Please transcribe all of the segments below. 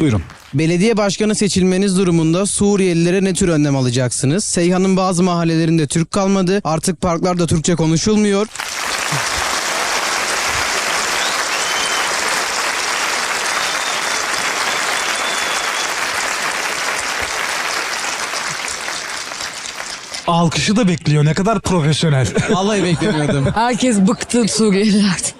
Buyurun. Belediye başkanı seçilmeniz durumunda Suriyelilere ne tür önlem alacaksınız? Seyhan'ın bazı mahallelerinde Türk kalmadı. Artık parklarda Türkçe konuşulmuyor. Alkışı da bekliyor. Ne kadar profesyonel. Vallahi beklemiyordum. Herkes bıktı Suriyelilerden.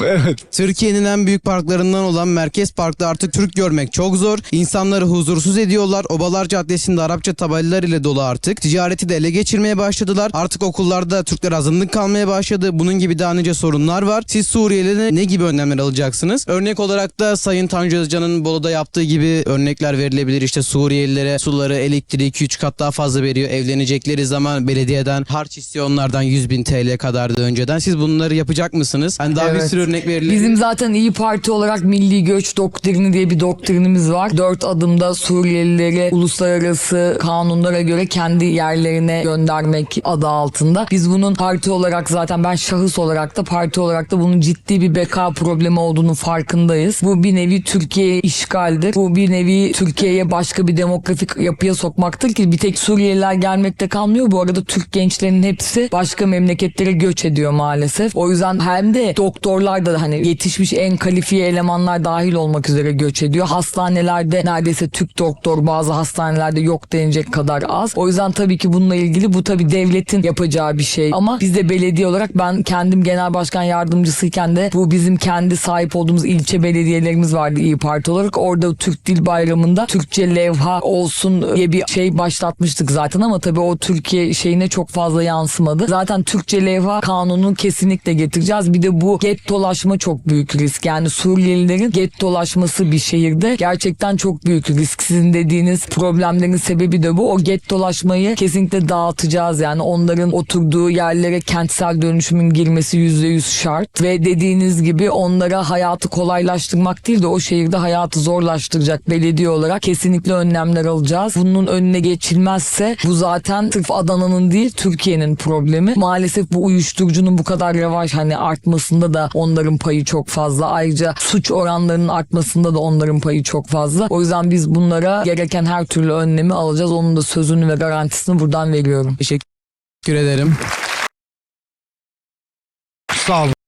evet. Türkiye'nin en büyük parklarından olan Merkez Park'ta artık Türk görmek çok zor. İnsanları huzursuz ediyorlar. Obalar Caddesi'nde Arapça tabelalar ile dolu artık. Ticareti de ele geçirmeye başladılar. Artık okullarda Türkler azınlık kalmaya başladı. Bunun gibi daha nice sorunlar var. Siz Suriyelilere ne gibi önlemler alacaksınız? Örnek olarak da Sayın Tanju Özcan'ın Bolu'da yaptığı gibi örnekler verilebilir. İşte Suriyelilere suları, elektriği 2-3 kat daha fazla veriyor. Evlenecekleri zaman belediyeden harç istiyor onlardan 100 bin TL kadardı önceden. Siz bunları yapacak mısınız? Hani daha bir Evet. sürü örnek verilir. Bizim zaten İyi Parti olarak milli göç doktrini diye bir doktrinimiz var. Dört adımda Suriyelileri uluslararası kanunlara göre kendi yerlerine göndermek adı altında. Biz bunun parti olarak zaten ben şahıs olarak da parti olarak da bunun ciddi bir beka problemi olduğunu farkındayız. Bu bir nevi Türkiye işgaldir. Bu bir nevi Türkiye'ye başka bir demografik yapıya sokmaktır ki bir tek Suriyeliler gelmekte kalmıyor. Bu arada Türk gençlerinin hepsi başka memleketlere göç ediyor maalesef. O yüzden hem de doktorlar da hani yetişmiş en kalifiye elemanlar dahil olmak üzere göç ediyor. Hastanelerde neredeyse Türk doktor bazı hastanelerde yok denecek kadar az. O yüzden tabii ki bununla ilgili bu tabii devletin yapacağı bir şey. Ama biz de belediye olarak ben kendim genel başkan yardımcısıyken de bu bizim kendi sahip olduğumuz ilçe belediyelerimiz vardı İyi Parti olarak. Orada Türk Dil Bayramı'nda Türkçe levha olsun diye bir şey başlatmıştık zaten ama tabii o Türkiye şeyine çok fazla yansımadı. Zaten Türkçe levha kanunu kesinlikle getireceğiz. Bir de bu gettolaşma çok büyük risk. Yani Suriyelilerin gettolaşması bir şehirde gerçekten çok büyük risk. Sizin dediğiniz problemlerin sebebi de bu. O gettolaşmayı kesinlikle dağıtacağız. Yani onların oturduğu yerlere kentsel dönüşümün girmesi yüzde yüz şart. Ve dediğiniz gibi onlara hayatı kolaylaştırmak değil de o şehirde hayatı zorlaştıracak belediye olarak kesinlikle önlemler alacağız. Bunun önüne geçilmezse bu zaten sırf Adana'nın değil Türkiye'nin problemi. Maalesef bu uyuşturucunun bu kadar revaç hani artmasında da onların payı çok fazla. Ayrıca suç oranlarının artmasında da onların payı çok fazla. O yüzden biz bunlara gereken her türlü önlemi alacağız. Onun da sözünü ve garantisini buradan veriyorum. Teşekkür ederim. Sağ olun.